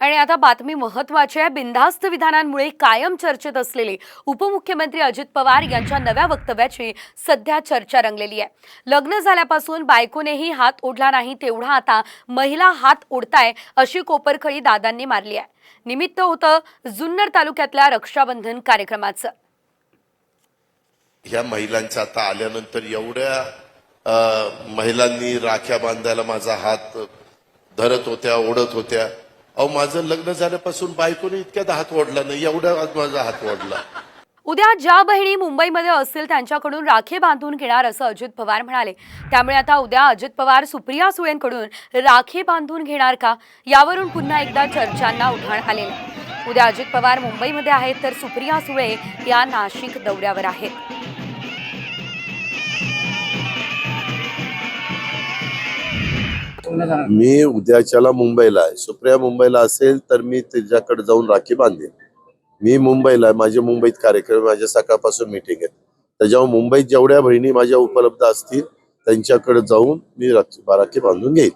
आणि आता बातमी महत्वाची आहे. बिनधास्त विधानांमुळे कायम चर्चेत असलेले उपमुख्यमंत्री अजित पवार यांच्या नव्या वक्तव्याची सध्या चर्चा रंगलेली आहे. लग्न झाल्यापासून बायकोनेही हात ओढला नाही तेवढा आता महिला हात ओढताय अशी कोपरखळी दादांनी मारली आहे. निमित्त होतं जुन्नर तालुक्यातल्या रक्षाबंधन कार्यक्रमाचं. ह्या महिलांच्या आता आल्यानंतर एवढ्या महिलांनी राख्या बांधायला माझा हात धरत होत्या ओढत होत्या. अहो माझं लग्न झाल्यापासून बायकोने इतक्यात हात ओढला नाही एवढा आज माझा हात ओढला. उद्या ज्या बहिणी मुंबईमध्ये असतील त्यांच्याकडून राखी बांधून घेणार असं अजित पवार म्हणाले. त्यामुळे आता उद्या अजित पवार सुप्रिया सुळेंकडून राखी बांधून घेणार का? यावरून पुन्हा एकदा चर्चांना उधाण आलेलं. उद्या अजित पवार मुंबईमध्ये आहेत तर सुप्रिया सुळे या नाशिक दौऱ्यावर आहेत. मी उद्याच्याला मुंबईला आहे. सुप्रिया मुंबईला असेल तर मी तिच्याकडे जाऊन राखी बांधेन. मी मुंबईला आहे. माझे मुंबईत कार्यक्रम माझ्या सकाळपासून मिटिंग आहे त्याच्यामुळे मुंबईत जेवढ्या बहिणी माझ्या उपलब्ध असतील त्यांच्याकडे जाऊन मी राखी राखी बांधून घेईन.